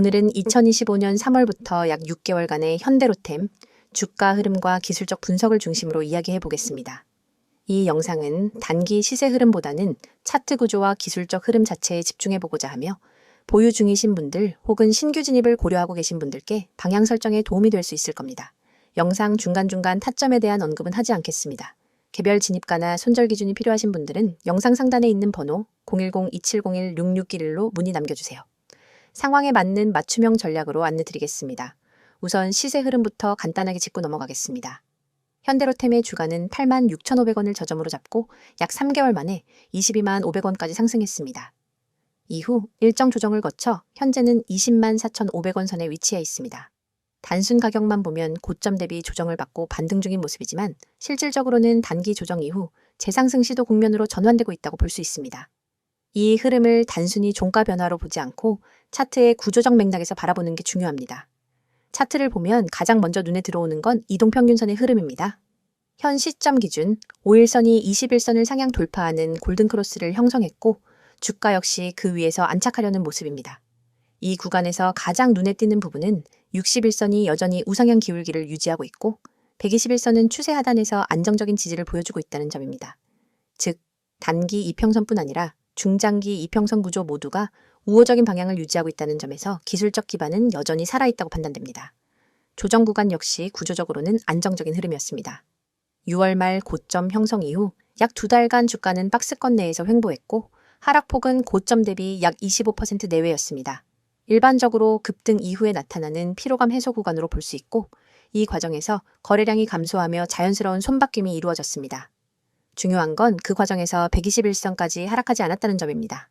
오늘은 2025년 3월부터 약 6개월간의 현대로템 주가 흐름과 기술적 분석을 중심으로 이야기해 보겠습니다. 이 영상은 단기 시세 흐름보다는 차트 구조와 기술적 흐름 자체에 집중해 보고자 하며 보유 중이신 분들 혹은 신규 진입을 고려하고 계신 분들께 방향 설정에 도움이 될 수 있을 겁니다. 영상 중간중간 타점에 대한 언급은 하지 않겠습니다. 개별 진입가나 손절 기준이 필요하신 분들은 영상 상단에 있는 번호 010-2701-6611로 문의 남겨주세요. 상황에 맞는 맞춤형 전략으로 안내 드리겠습니다. 우선 시세 흐름부터 간단하게 짚고 넘어가겠습니다. 현대로템의 주가는 8만 6,500원을 저점으로 잡고 약 3개월 만에 22만 500원까지 상승했습니다. 이후 일정 조정을 거쳐 현재는 20만 4,500원 선에 위치해 있습니다. 단순 가격만 보면 고점 대비 조정을 받고 반등 중인 모습이지만 실질적으로는 단기 조정 이후 재상승 시도 국면으로 전환되고 있다고 볼 수 있습니다. 이 흐름을 단순히 종가 변화로 보지 않고 차트의 구조적 맥락에서 바라보는 게 중요합니다. 차트를 보면 가장 먼저 눈에 들어오는 건 이동평균선의 흐름입니다. 현 시점 기준 5일선이 21선을 상향 돌파하는 골든크로스를 형성했고 주가 역시 그 위에서 안착하려는 모습입니다. 이 구간에서 가장 눈에 띄는 부분은 61선이 여전히 우상향 기울기를 유지하고 있고 121선은 추세 하단에서 안정적인 지지를 보여주고 있다는 점입니다. 즉, 단기 이평선뿐 아니라 중장기 이평선 구조 모두가 우호적인 방향을 유지하고 있다는 점에서 기술적 기반은 여전히 살아있다고 판단됩니다. 조정 구간 역시 구조적으로는 안정적인 흐름이었습니다. 6월 말 고점 형성 이후 약 두 달간 주가는 박스권 내에서 횡보했고 하락폭은 고점 대비 약 25% 내외였습니다. 일반적으로 급등 이후에 나타나는 피로감 해소 구간으로 볼 수 있고 이 과정에서 거래량이 감소하며 자연스러운 손바뀜이 이루어졌습니다. 중요한 건 그 과정에서 121선까지 하락하지 않았다는 점입니다.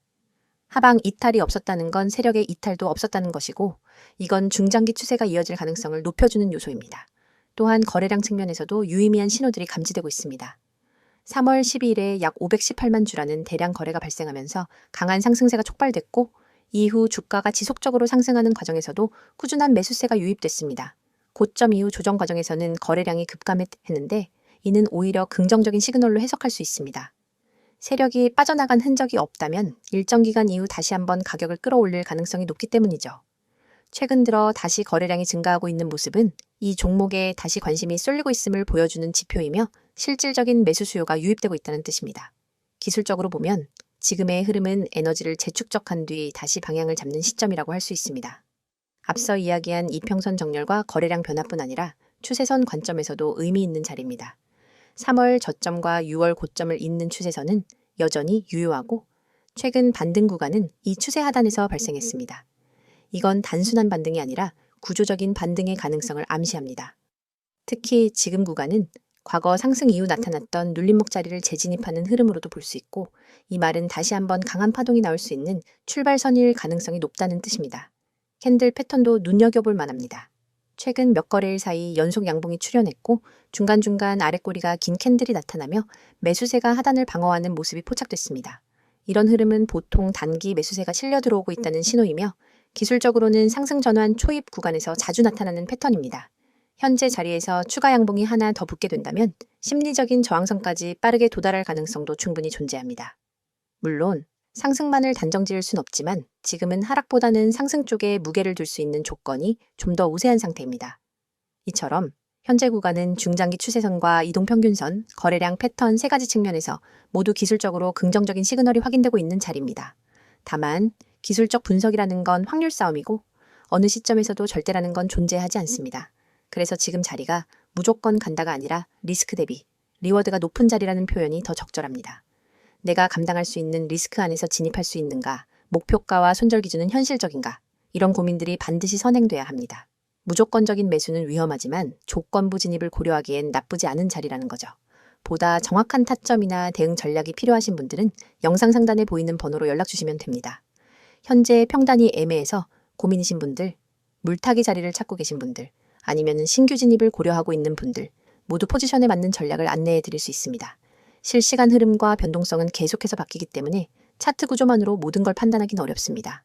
하방 이탈이 없었다는 건 세력의 이탈도 없었다는 것이고 이건 중장기 추세가 이어질 가능성을 높여주는 요소입니다. 또한 거래량 측면에서도 유의미한 신호들이 감지되고 있습니다. 3월 12일에 약 518만 주라는 대량 거래가 발생하면서 강한 상승세가 촉발됐고 이후 주가가 지속적으로 상승하는 과정에서도 꾸준한 매수세가 유입됐습니다. 고점 이후 조정 과정에서는 거래량이 급감했는데 이는 오히려 긍정적인 시그널로 해석할 수 있습니다. 세력이 빠져나간 흔적이 없다면 일정 기간 이후 다시 한번 가격을 끌어올릴 가능성이 높기 때문이죠. 최근 들어 다시 거래량이 증가하고 있는 모습은 이 종목에 다시 관심이 쏠리고 있음을 보여주는 지표이며 실질적인 매수 수요가 유입되고 있다는 뜻입니다. 기술적으로 보면 지금의 흐름은 에너지를 재축적한 뒤 다시 방향을 잡는 시점이라고 할 수 있습니다. 앞서 이야기한 이평선 정렬과 거래량 변화뿐 아니라 추세선 관점에서도 의미 있는 자리입니다. 3월 저점과 6월 고점을 잇는 추세선은 여전히 유효하고 최근 반등 구간은 이 추세 하단에서 발생했습니다. 이건 단순한 반등이 아니라 구조적인 반등의 가능성을 암시합니다. 특히 지금 구간은 과거 상승 이후 나타났던 눌림목 자리를 재진입하는 흐름으로도 볼 수 있고 이 말은 다시 한번 강한 파동이 나올 수 있는 출발선일 가능성이 높다는 뜻입니다. 캔들 패턴도 눈여겨볼 만합니다. 최근 몇 거래일 사이 연속 양봉이 출현했고 중간중간 아랫꼬리가 긴 캔들이 나타나며 매수세가 하단을 방어하는 모습이 포착됐습니다. 이런 흐름은 보통 단기 매수세가 실려 들어오고 있다는 신호이며 기술적으로는 상승 전환 초입 구간에서 자주 나타나는 패턴입니다. 현재 자리에서 추가 양봉이 하나 더 붙게 된다면 심리적인 저항선까지 빠르게 도달할 가능성도 충분히 존재합니다. 물론 상승만을 단정 지을 순 없지만 지금은 하락보다는 상승 쪽에 무게를 둘 수 있는 조건이 좀 더 우세한 상태입니다. 이처럼 현재 구간은 중장기 추세선과 이동평균선, 거래량 패턴 세 가지 측면에서 모두 기술적으로 긍정적인 시그널이 확인되고 있는 자리입니다. 다만 기술적 분석이라는 건 확률 싸움이고 어느 시점에서도 절대라는 건 존재하지 않습니다. 그래서 지금 자리가 무조건 간다가 아니라 리스크 대비, 리워드가 높은 자리라는 표현이 더 적절합니다. 내가 감당할 수 있는 리스크 안에서 진입할 수 있는가, 목표가와 손절 기준은 현실적인가, 이런 고민들이 반드시 선행돼야 합니다. 무조건적인 매수는 위험하지만 조건부 진입을 고려하기엔 나쁘지 않은 자리라는 거죠. 보다 정확한 타점이나 대응 전략이 필요하신 분들은 영상 상단에 보이는 번호로 연락 주시면 됩니다. 현재 평단이 애매해서 고민이신 분들, 물타기 자리를 찾고 계신 분들, 아니면 신규 진입을 고려하고 있는 분들, 모두 포지션에 맞는 전략을 안내해 드릴 수 있습니다. 실시간 흐름과 변동성은 계속해서 바뀌기 때문에 차트 구조만으로 모든 걸 판단하기는 어렵습니다.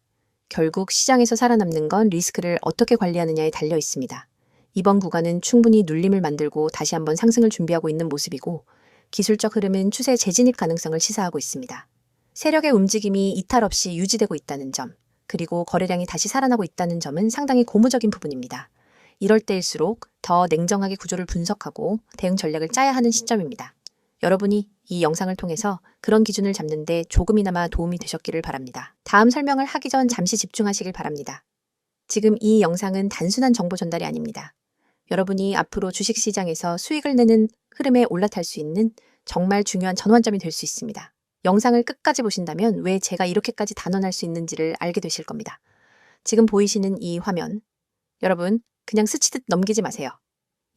결국 시장에서 살아남는 건 리스크를 어떻게 관리하느냐에 달려 있습니다. 이번 구간은 충분히 눌림을 만들고 다시 한번 상승을 준비하고 있는 모습이고 기술적 흐름은 추세 재진입 가능성을 시사하고 있습니다. 세력의 움직임이 이탈 없이 유지되고 있다는 점, 그리고 거래량이 다시 살아나고 있다는 점은 상당히 고무적인 부분입니다. 이럴 때일수록 더 냉정하게 구조를 분석하고 대응 전략을 짜야 하는 시점입니다. 여러분이 이 영상을 통해서 그런 기준을 잡는데 조금이나마 도움이 되셨기를 바랍니다. 다음 설명을 하기 전 잠시 집중하시길 바랍니다. 지금 이 영상은 단순한 정보 전달이 아닙니다. 여러분이 앞으로 주식시장에서 수익을 내는 흐름에 올라탈 수 있는 정말 중요한 전환점이 될 수 있습니다. 영상을 끝까지 보신다면 왜 제가 이렇게까지 단언할 수 있는지를 알게 되실 겁니다. 지금 보이시는 이 화면, 여러분, 그냥 스치듯 넘기지 마세요.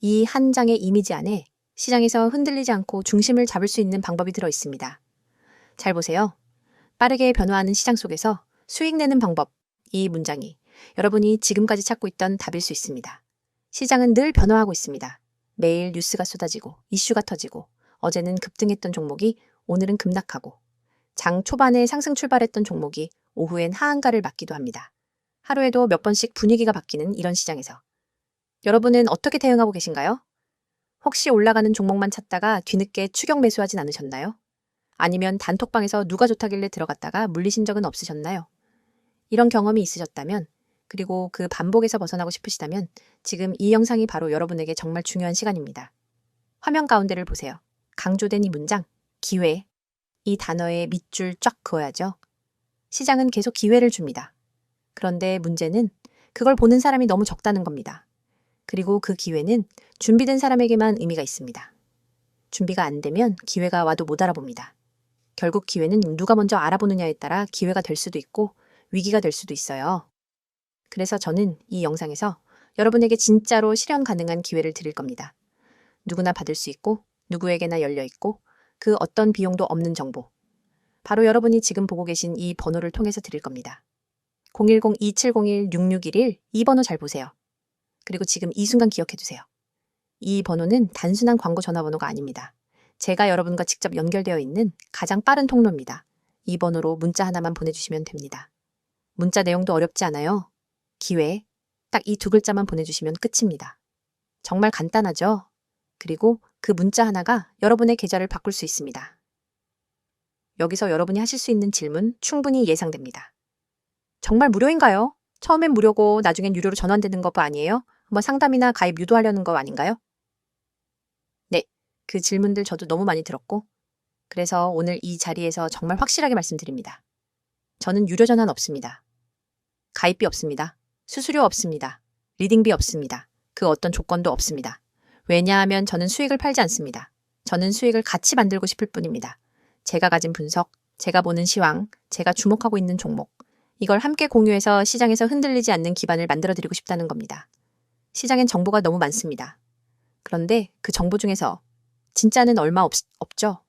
이 한 장의 이미지 안에 시장에서 흔들리지 않고 중심을 잡을 수 있는 방법이 들어 있습니다. 잘 보세요. 빠르게 변화하는 시장 속에서 수익 내는 방법, 이 문장이 여러분이 지금까지 찾고 있던 답일 수 있습니다. 시장은 늘 변화하고 있습니다. 매일 뉴스가 쏟아지고 이슈가 터지고 어제는 급등했던 종목이 오늘은 급락하고 장 초반에 상승 출발했던 종목이 오후엔 하한가를 맞기도 합니다. 하루에도 몇 번씩 분위기가 바뀌는 이런 시장에서 여러분은 어떻게 대응하고 계신가요? 혹시 올라가는 종목만 찾다가 뒤늦게 추격 매수하진 않으셨나요? 아니면 단톡방에서 누가 좋다길래 들어갔다가 물리신 적은 없으셨나요? 이런 경험이 있으셨다면 그리고 그 반복에서 벗어나고 싶으시다면 지금 이 영상이 바로 여러분에게 정말 중요한 시간입니다. 화면 가운데를 보세요. 강조된 이 문장, 기회. 이 단어에 밑줄 쫙 그어야죠. 시장은 계속 기회를 줍니다. 그런데 문제는 그걸 보는 사람이 너무 적다는 겁니다. 그리고 그 기회는 준비된 사람에게만 의미가 있습니다. 준비가 안 되면 기회가 와도 못 알아봅니다. 결국 기회는 누가 먼저 알아보느냐에 따라 기회가 될 수도 있고 위기가 될 수도 있어요. 그래서 저는 이 영상에서 여러분에게 진짜로 실현 가능한 기회를 드릴 겁니다. 누구나 받을 수 있고 누구에게나 열려 있고 그 어떤 비용도 없는 정보. 바로 여러분이 지금 보고 계신 이 번호를 통해서 드릴 겁니다. 010-2701-6611 이 번호 잘 보세요. 그리고 지금 이 순간 기억해 두세요. 이 번호는 단순한 광고 전화번호가 아닙니다. 제가 여러분과 직접 연결되어 있는 가장 빠른 통로입니다. 이 번호로 문자 하나만 보내주시면 됩니다. 문자 내용도 어렵지 않아요. 기회, 딱 이 두 글자만 보내주시면 끝입니다. 정말 간단하죠? 그리고 그 문자 하나가 여러분의 계좌를 바꿀 수 있습니다. 여기서 여러분이 하실 수 있는 질문 충분히 예상됩니다. 정말 무료인가요? 처음엔 무료고 나중엔 유료로 전환되는 거 아니에요? 뭐 상담이나 가입 유도하려는 거 아닌가요? 네, 그 질문들 저도 너무 많이 들었고, 그래서 오늘 이 자리에서 정말 확실하게 말씀드립니다. 저는 유료 전환 없습니다. 가입비 없습니다. 수수료 없습니다. 리딩비 없습니다. 그 어떤 조건도 없습니다. 왜냐하면 저는 수익을 팔지 않습니다. 저는 수익을 같이 만들고 싶을 뿐입니다. 제가 가진 분석, 제가 보는 시황, 제가 주목하고 있는 종목, 이걸 함께 공유해서 시장에서 흔들리지 않는 기반을 만들어 드리고 싶다는 겁니다. 시장엔 정보가 너무 많습니다. 그런데 그 정보 중에서 진짜는 얼마 없, 없죠.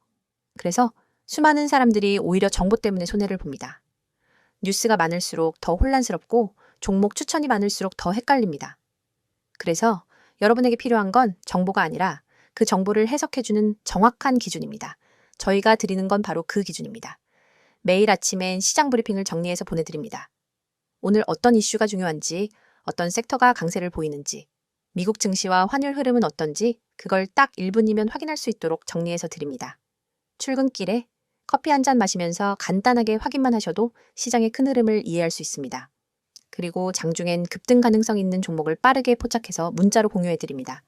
그래서 수많은 사람들이 오히려 정보 때문에 손해를 봅니다. 뉴스가 많을수록 더 혼란스럽고 종목 추천이 많을수록 더 헷갈립니다. 그래서 여러분에게 필요한 건 정보가 아니라 그 정보를 해석해주는 정확한 기준입니다. 저희가 드리는 건 바로 그 기준입니다. 매일 아침엔 시장 브리핑을 정리해서 보내드립니다. 오늘 어떤 이슈가 중요한지, 어떤 섹터가 강세를 보이는지, 미국 증시와 환율 흐름은 어떤지 그걸 딱 1분이면 확인할 수 있도록 정리해서 드립니다. 출근길에 커피 한 잔 마시면서 간단하게 확인만 하셔도 시장의 큰 흐름을 이해할 수 있습니다. 그리고 장중엔 급등 가능성 있는 종목을 빠르게 포착해서 문자로 공유해 드립니다.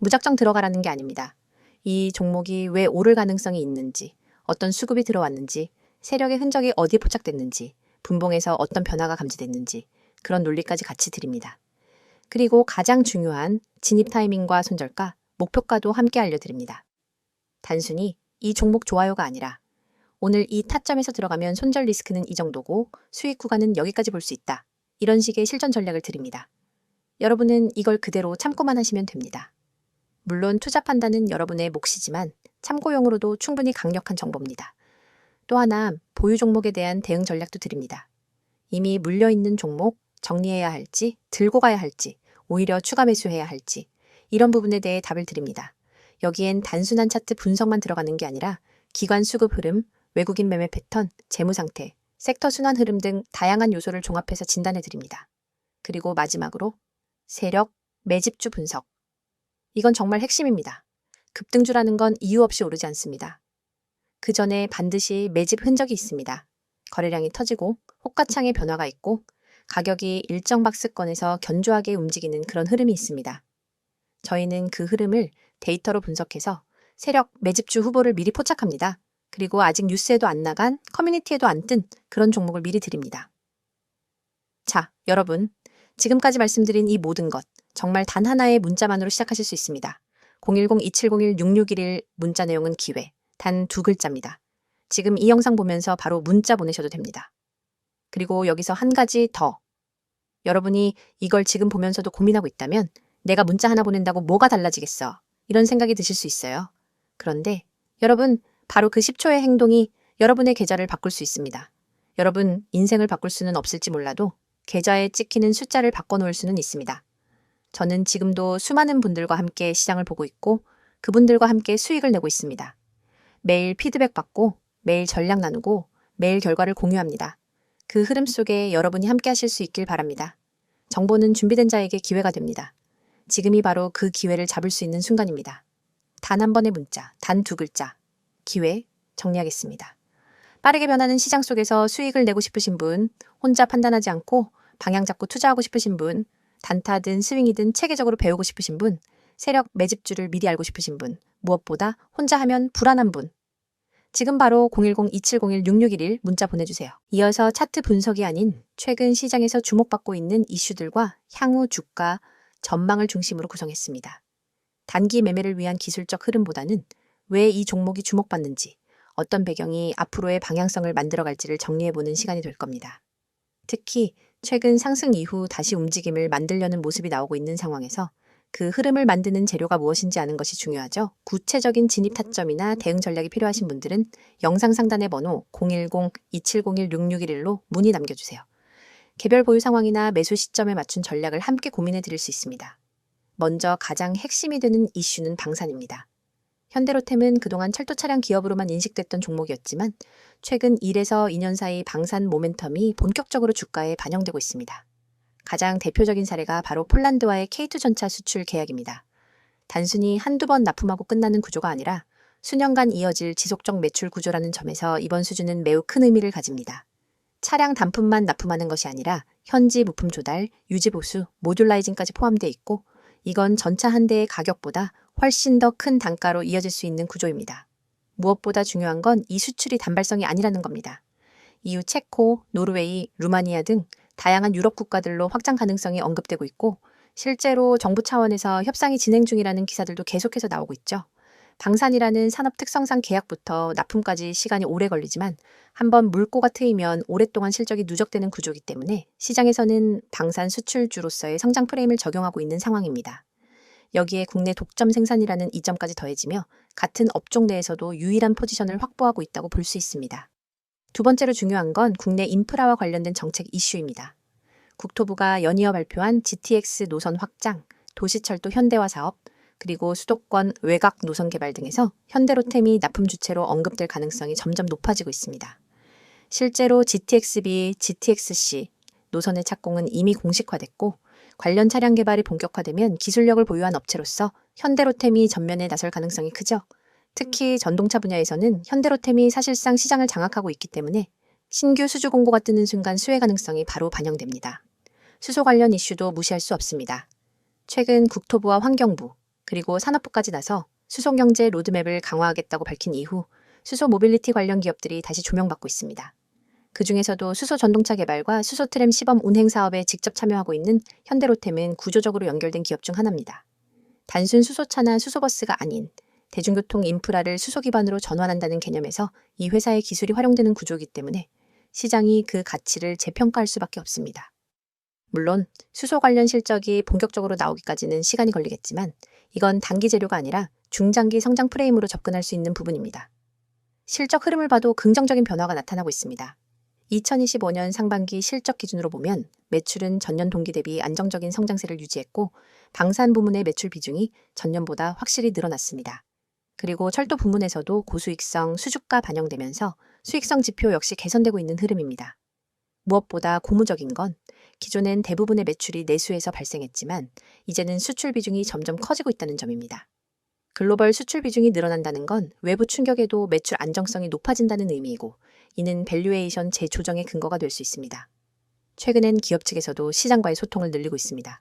무작정 들어가라는 게 아닙니다. 이 종목이 왜 오를 가능성이 있는지, 어떤 수급이 들어왔는지, 세력의 흔적이 어디에 포착됐는지, 분봉에서 어떤 변화가 감지됐는지, 그런 논리까지 같이 드립니다. 그리고 가장 중요한 진입 타이밍과 손절가, 목표가도 함께 알려드립니다. 단순히 이 종목 좋아요가 아니라 오늘 이 타점에서 들어가면 손절 리스크는 이 정도고 수익 구간은 여기까지 볼 수 있다. 이런 식의 실전 전략을 드립니다. 여러분은 이걸 그대로 참고만 하시면 됩니다. 물론 투자 판단은 여러분의 몫이지만 참고용으로도 충분히 강력한 정보입니다. 또 하나 보유 종목에 대한 대응 전략도 드립니다. 이미 물려있는 종목 정리해야 할지 들고 가야 할지 오히려 추가 매수해야 할지 이런 부분에 대해 답을 드립니다. 여기엔 단순한 차트 분석만 들어가는 게 아니라 기관 수급 흐름, 외국인 매매 패턴, 재무 상태, 섹터 순환 흐름 등 다양한 요소를 종합해서 진단해 드립니다. 그리고 마지막으로 세력, 매집주 분석. 이건 정말 핵심입니다. 급등주라는 건 이유 없이 오르지 않습니다. 그 전에 반드시 매집 흔적이 있습니다. 거래량이 터지고 호가창의 변화가 있고 가격이 일정 박스권에서 견조하게 움직이는 그런 흐름이 있습니다. 저희는 그 흐름을 데이터로 분석해서 세력 매집주 후보를 미리 포착합니다. 그리고 아직 뉴스에도 안 나간 커뮤니티에도 안 뜬 그런 종목을 미리 드립니다. 자, 여러분. 지금까지 말씀드린 이 모든 것 정말 단 하나의 문자만으로 시작하실 수 있습니다. 010-2701-6611 문자 내용은 기회. 단 두 글자입니다. 지금 이 영상 보면서 바로 문자 보내셔도 됩니다. 그리고 여기서 한 가지 더. 여러분이 이걸 지금 보면서도 고민하고 있다면 내가 문자 하나 보낸다고 뭐가 달라지겠어? 이런 생각이 드실 수 있어요. 그런데 여러분, 바로 그 10초의 행동이 여러분의 계좌를 바꿀 수 있습니다. 여러분, 인생을 바꿀 수는 없을지 몰라도 계좌에 찍히는 숫자를 바꿔놓을 수는 있습니다. 저는 지금도 수많은 분들과 함께 시장을 보고 있고 그분들과 함께 수익을 내고 있습니다. 매일 피드백 받고 매일 전략 나누고 매일 결과를 공유합니다. 그 흐름 속에 여러분이 함께 하실 수 있길 바랍니다. 정보는 준비된 자에게 기회가 됩니다. 지금이 바로 그 기회를 잡을 수 있는 순간입니다. 단 한 번의 문자, 단 두 글자. 기회 정리하겠습니다. 빠르게 변하는 시장 속에서 수익을 내고 싶으신 분, 혼자 판단하지 않고 방향 잡고 투자하고 싶으신 분, 단타든 스윙이든 체계적으로 배우고 싶으신 분, 세력 매집주를 미리 알고 싶으신 분, 무엇보다 혼자 하면 불안한 분. 지금 바로 010-2701-6611 문자 보내주세요. 이어서 차트 분석이 아닌 최근 시장에서 주목받고 있는 이슈들과 향후 주가, 전망을 중심으로 구성했습니다. 단기 매매를 위한 기술적 흐름보다는 왜 이 종목이 주목받는지, 어떤 배경이 앞으로의 방향성을 만들어갈지를 정리해보는 시간이 될 겁니다. 특히 최근 상승 이후 다시 움직임을 만들려는 모습이 나오고 있는 상황에서 그 흐름을 만드는 재료가 무엇인지 아는 것이 중요하죠. 구체적인 진입 타점이나 대응 전략이 필요하신 분들은 영상 상단의 번호 010-2701-6611로 문의 남겨주세요. 개별 보유 상황이나 매수 시점에 맞춘 전략을 함께 고민해 드릴 수 있습니다. 먼저 가장 핵심이 되는 이슈는 방산입니다. 현대로템은 그동안 철도 차량 기업으로만 인식됐던 종목이었지만 최근 1에서 2년 사이 방산 모멘텀이 본격적으로 주가에 반영되고 있습니다. 가장 대표적인 사례가 바로 폴란드와의 K2 전차 수출 계약입니다. 단순히 한두 번 납품하고 끝나는 구조가 아니라 수년간 이어질 지속적 매출 구조라는 점에서 이번 수준은 매우 큰 의미를 가집니다. 차량 단품만 납품하는 것이 아니라 현지 부품 조달, 유지 보수, 모듈라이징까지 포함되어 있고 이건 전차 한 대의 가격보다 훨씬 더 큰 단가로 이어질 수 있는 구조입니다. 무엇보다 중요한 건 이 수출이 단발성이 아니라는 겁니다. 이후 체코, 노르웨이, 루마니아 등 다양한 유럽 국가들로 확장 가능성이 언급되고 있고 실제로 정부 차원에서 협상이 진행 중이라는 기사들도 계속해서 나오고 있죠. 방산이라는 산업 특성상 계약부터 납품까지 시간이 오래 걸리지만 한번 물꼬가 트이면 오랫동안 실적이 누적되는 구조이기 때문에 시장에서는 방산 수출주로서의 성장 프레임을 적용하고 있는 상황입니다. 여기에 국내 독점 생산이라는 이점까지 더해지며 같은 업종 내에서도 유일한 포지션을 확보하고 있다고 볼 수 있습니다. 두 번째로 중요한 건 국내 인프라와 관련된 정책 이슈입니다. 국토부가 연이어 발표한 GTX 노선 확장, 도시철도 현대화 사업, 그리고 수도권 외곽 노선 개발 등에서 현대로템이 납품 주체로 언급될 가능성이 점점 높아지고 있습니다. 실제로 GTX-B, GTX-C 노선의 착공은 이미 공식화됐고 관련 차량 개발이 본격화되면 기술력을 보유한 업체로서 현대로템이 전면에 나설 가능성이 크죠. 특히 전동차 분야에서는 현대로템이 사실상 시장을 장악하고 있기 때문에 신규 수주 공고가 뜨는 순간 수혜 가능성이 바로 반영됩니다. 수소 관련 이슈도 무시할 수 없습니다. 최근 국토부와 환경부, 그리고 산업부까지 나서 수소 경제 로드맵을 강화하겠다고 밝힌 이후 수소 모빌리티 관련 기업들이 다시 조명받고 있습니다. 그 중에서도 수소 전동차 개발과 수소 트램 시범 운행 사업에 직접 참여하고 있는 현대로템은 구조적으로 연결된 기업 중 하나입니다. 단순 수소차나 수소버스가 아닌 대중교통 인프라를 수소 기반으로 전환한다는 개념에서 이 회사의 기술이 활용되는 구조이기 때문에 시장이 그 가치를 재평가할 수밖에 없습니다. 물론 수소 관련 실적이 본격적으로 나오기까지는 시간이 걸리겠지만 이건 단기 재료가 아니라 중장기 성장 프레임으로 접근할 수 있는 부분입니다. 실적 흐름을 봐도 긍정적인 변화가 나타나고 있습니다. 2025년 상반기 실적 기준으로 보면 매출은 전년 동기 대비 안정적인 성장세를 유지했고 방산 부문의 매출 비중이 전년보다 확실히 늘어났습니다. 그리고 철도 부문에서도 고수익성 수주가 반영되면서 수익성 지표 역시 개선되고 있는 흐름입니다. 무엇보다 고무적인 건 기존엔 대부분의 매출이 내수에서 발생했지만 이제는 수출 비중이 점점 커지고 있다는 점입니다. 글로벌 수출 비중이 늘어난다는 건 외부 충격에도 매출 안정성이 높아진다는 의미이고 이는 밸류에이션 재조정의 근거가 될 수 있습니다. 최근엔 기업 측에서도 시장과의 소통을 늘리고 있습니다.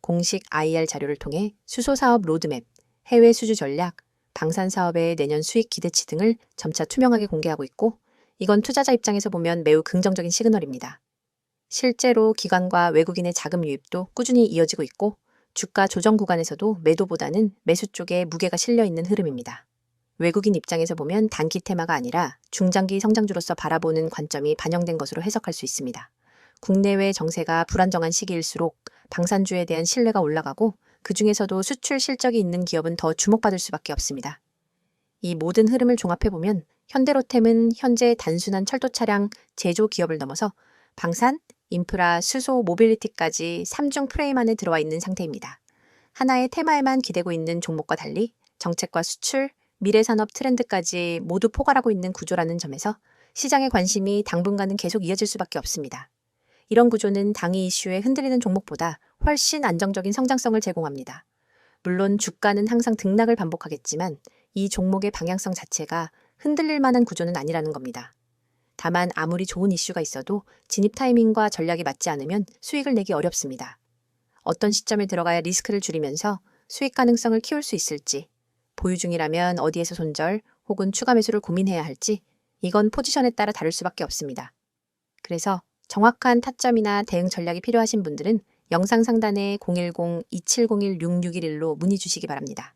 공식 IR 자료를 통해 수소 사업 로드맵, 해외 수주 전략, 방산 사업의 내년 수익 기대치 등을 점차 투명하게 공개하고 있고 이건 투자자 입장에서 보면 매우 긍정적인 시그널입니다. 실제로 기관과 외국인의 자금 유입도 꾸준히 이어지고 있고 주가 조정 구간에서도 매도보다는 매수 쪽에 무게가 실려 있는 흐름입니다. 외국인 입장에서 보면 단기 테마가 아니라 중장기 성장주로서 바라보는 관점이 반영된 것으로 해석할 수 있습니다. 국내외 정세가 불안정한 시기일수록 방산주에 대한 신뢰가 올라가고 그 중에서도 수출 실적이 있는 기업은 더 주목받을 수밖에 없습니다. 이 모든 흐름을 종합해보면 현대로템은 현재 단순한 철도 차량 제조 기업을 넘어서 방산, 인프라, 수소, 모빌리티까지 3중 프레임 안에 들어와 있는 상태입니다. 하나의 테마에만 기대고 있는 종목과 달리 정책과 수출, 미래 산업 트렌드까지 모두 포괄하고 있는 구조라는 점에서 시장의 관심이 당분간은 계속 이어질 수밖에 없습니다. 이런 구조는 당위 이슈에 흔들리는 종목보다 훨씬 안정적인 성장성을 제공합니다. 물론 주가는 항상 등락을 반복하겠지만 이 종목의 방향성 자체가 흔들릴 만한 구조는 아니라는 겁니다. 다만 아무리 좋은 이슈가 있어도 진입 타이밍과 전략이 맞지 않으면 수익을 내기 어렵습니다. 어떤 시점에 들어가야 리스크를 줄이면서 수익 가능성을 키울 수 있을지, 보유 중이라면 어디에서 손절 혹은 추가 매수를 고민해야 할지, 이건 포지션에 따라 다를 수밖에 없습니다. 그래서 정확한 타점이나 대응 전략이 필요하신 분들은 영상 상단에 010-2701-6611로 문의 주시기 바랍니다.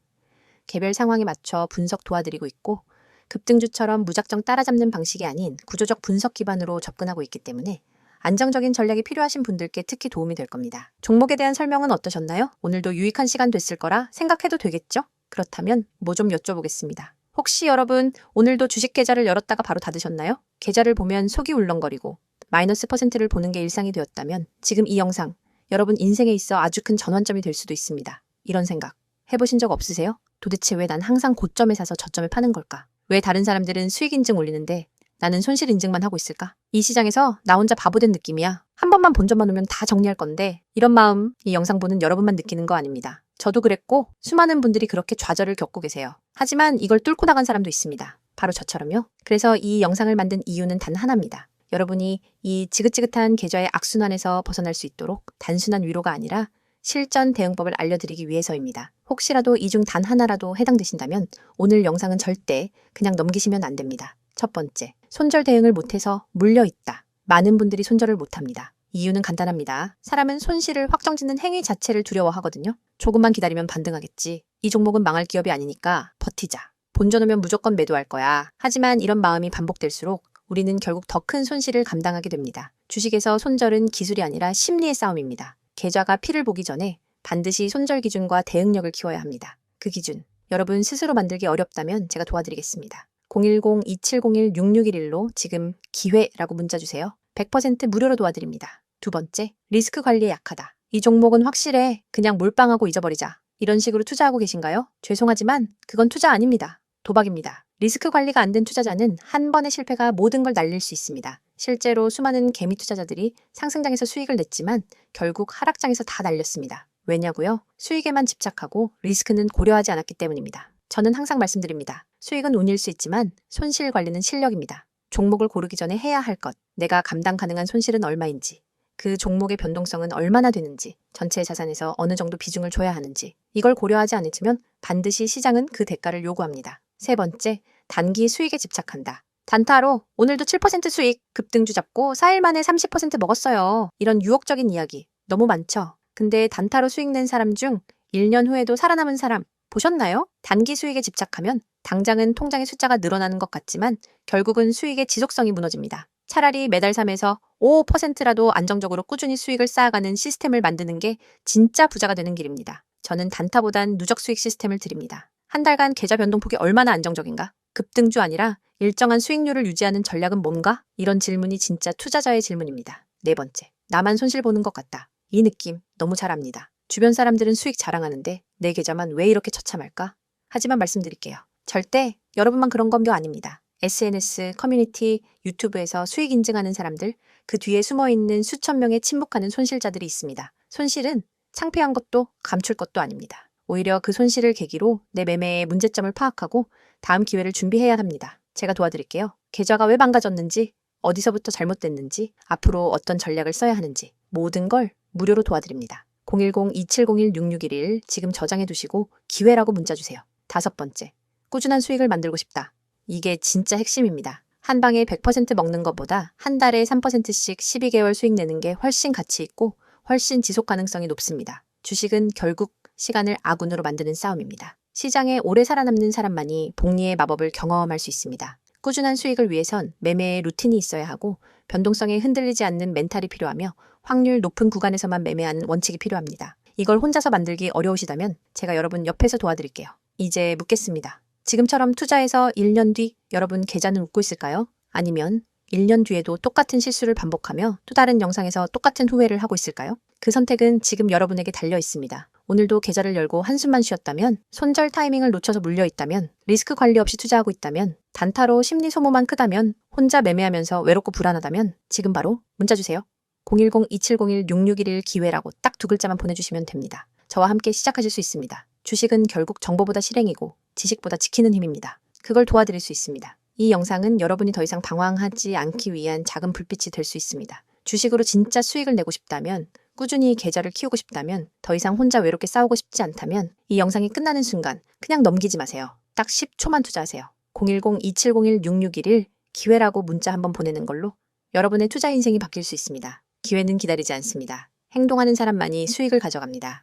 개별 상황에 맞춰 분석 도와드리고 있고 급등주처럼 무작정 따라잡는 방식이 아닌 구조적 분석 기반으로 접근하고 있기 때문에 안정적인 전략이 필요하신 분들께 특히 도움이 될 겁니다. 종목에 대한 설명은 어떠셨나요? 오늘도 유익한 시간 됐을 거라 생각해도 되겠죠? 그렇다면 뭐 좀 여쭤보겠습니다. 혹시 여러분 오늘도 주식 계좌를 열었다가 바로 닫으셨나요? 계좌를 보면 속이 울렁거리고 마이너스 퍼센트를 보는 게 일상이 되었다면 지금 이 영상 여러분 인생에 있어 아주 큰 전환점이 될 수도 있습니다. 이런 생각 해보신 적 없으세요? 도대체 왜 난 항상 고점에 사서 저점에 파는 걸까? 왜 다른 사람들은 수익 인증 올리는데 나는 손실 인증만 하고 있을까? 이 시장에서 나 혼자 바보된 느낌이야. 한 번만 본점만 오면 다 정리할 건데 이런 마음 이 영상 보는 여러분만 느끼는 거 아닙니다. 저도 그랬고 수많은 분들이 그렇게 좌절을 겪고 계세요. 하지만 이걸 뚫고 나간 사람도 있습니다. 바로 저처럼요. 그래서 이 영상을 만든 이유는 단 하나입니다. 여러분이 이 지긋지긋한 계좌의 악순환에서 벗어날 수 있도록 단순한 위로가 아니라 실전 대응법을 알려드리기 위해서입니다. 혹시라도 이 중 단 하나라도 해당되신다면 오늘 영상은 절대 그냥 넘기시면 안 됩니다. 첫 번째, 손절 대응을 못해서 물려있다. 많은 분들이 손절을 못합니다. 이유는 간단합니다. 사람은 손실을 확정짓는 행위 자체를 두려워하거든요. 조금만 기다리면 반등하겠지. 이 종목은 망할 기업이 아니니까 버티자. 본전 오면 무조건 매도할 거야. 하지만 이런 마음이 반복될수록 우리는 결국 더 큰 손실을 감당하게 됩니다. 주식에서 손절은 기술이 아니라 심리의 싸움입니다. 계좌가 피를 보기 전에 반드시 손절 기준과 대응력을 키워야 합니다. 그 기준, 여러분 스스로 만들기 어렵다면 제가 도와드리겠습니다. 010-2701-6611로 지금 기회라고 문자 주세요. 100% 무료로 도와드립니다. 두 번째, 리스크 관리에 약하다. 이 종목은 확실해. 그냥 몰빵하고 잊어버리자. 이런 식으로 투자하고 계신가요? 죄송하지만 그건 투자 아닙니다. 도박입니다. 리스크 관리가 안 된 투자자는 한 번의 실패가 모든 걸 날릴 수 있습니다. 실제로 수많은 개미 투자자들이 상승장에서 수익을 냈지만 결국 하락장에서 다 날렸습니다. 왜냐고요? 수익에만 집착하고 리스크는 고려하지 않았기 때문입니다. 저는 항상 말씀드립니다. 수익은 운일 수 있지만 손실 관리는 실력입니다. 종목을 고르기 전에 해야 할 것, 내가 감당 가능한 손실은 얼마인지, 그 종목의 변동성은 얼마나 되는지, 전체 자산에서 어느 정도 비중을 줘야 하는지, 이걸 고려하지 않으면 반드시 시장은 그 대가를 요구합니다. 세 번째, 단기 수익에 집착한다. 단타로 오늘도 7% 수익, 급등주 잡고 4일 만에 30% 먹었어요. 이런 유혹적인 이야기 너무 많죠? 근데 단타로 수익 낸 사람 중 1년 후에도 살아남은 사람 보셨나요? 단기 수익에 집착하면 당장은 통장의 숫자가 늘어나는 것 같지만 결국은 수익의 지속성이 무너집니다. 차라리 매달 3에서 5%라도 안정적으로 꾸준히 수익을 쌓아가는 시스템을 만드는 게 진짜 부자가 되는 길입니다. 저는 단타보단 누적 수익 시스템을 드립니다. 한 달간 계좌 변동폭이 얼마나 안정적인가? 급등주 아니라 일정한 수익률을 유지하는 전략은 뭔가? 이런 질문이 진짜 투자자의 질문입니다. 네 번째, 나만 손실 보는 것 같다. 이 느낌 너무 잘 압니다. 주변 사람들은 수익 자랑하는데 내 계좌만 왜 이렇게 처참할까? 하지만 말씀드릴게요. 절대 여러분만 그런 건교 아닙니다. SNS, 커뮤니티, 유튜브에서 수익 인증하는 사람들, 그 뒤에 숨어 있는 수천 명의 침묵하는 손실자들이 있습니다. 손실은 창피한 것도 감출 것도 아닙니다. 오히려 그 손실을 계기로 내 매매의 문제점을 파악하고 다음 기회를 준비해야 합니다. 제가 도와드릴게요. 계좌가 왜 망가졌는지, 어디서부터 잘못됐는지, 앞으로 어떤 전략을 써야 하는지 모든 걸 무료로 도와드립니다. 010-2701-6611 지금 저장해 두시고 기회라고 문자 주세요. 다섯 번째, 꾸준한 수익을 만들고 싶다. 이게 진짜 핵심입니다. 한 방에 100% 먹는 것보다 한 달에 3%씩 12개월 수익 내는 게 훨씬 가치 있고 훨씬 지속 가능성이 높습니다. 주식은 결국 시간을 아군으로 만드는 싸움입니다. 시장에 오래 살아남는 사람만이 복리의 마법을 경험할 수 있습니다. 꾸준한 수익을 위해선 매매의 루틴이 있어야 하고 변동성에 흔들리지 않는 멘탈이 필요하며 확률 높은 구간에서만 매매하는 원칙이 필요합니다. 이걸 혼자서 만들기 어려우시다면 제가 여러분 옆에서 도와드릴게요. 이제 묻겠습니다. 지금처럼 투자해서 1년 뒤 여러분 계좌는 웃고 있을까요? 아니면 1년 뒤에도 똑같은 실수를 반복하며 또 다른 영상에서 똑같은 후회를 하고 있을까요? 그 선택은 지금 여러분에게 달려 있습니다. 오늘도 계좌를 열고 한숨만 쉬었다면, 손절 타이밍을 놓쳐서 물려 있다면, 리스크 관리 없이 투자하고 있다면, 단타로 심리 소모만 크다면, 혼자 매매하면서 외롭고 불안하다면 지금 바로 문자 주세요. 010-2701-6611 기회라고 딱 두 글자만 보내주시면 됩니다. 저와 함께 시작하실 수 있습니다. 주식은 결국 정보보다 실행이고 지식보다 지키는 힘입니다. 그걸 도와드릴 수 있습니다. 이 영상은 여러분이 더 이상 방황하지 않기 위한 작은 불빛이 될 수 있습니다. 주식으로 진짜 수익을 내고 싶다면, 꾸준히 계좌를 키우고 싶다면, 더 이상 혼자 외롭게 싸우고 싶지 않다면, 이 영상이 끝나는 순간 그냥 넘기지 마세요. 딱 10초만 투자하세요. 010-2701-6611 기회라고 문자 한번 보내는 걸로 여러분의 투자 인생이 바뀔 수 있습니다. 기회는 기다리지 않습니다. 행동하는 사람만이 수익을 가져갑니다.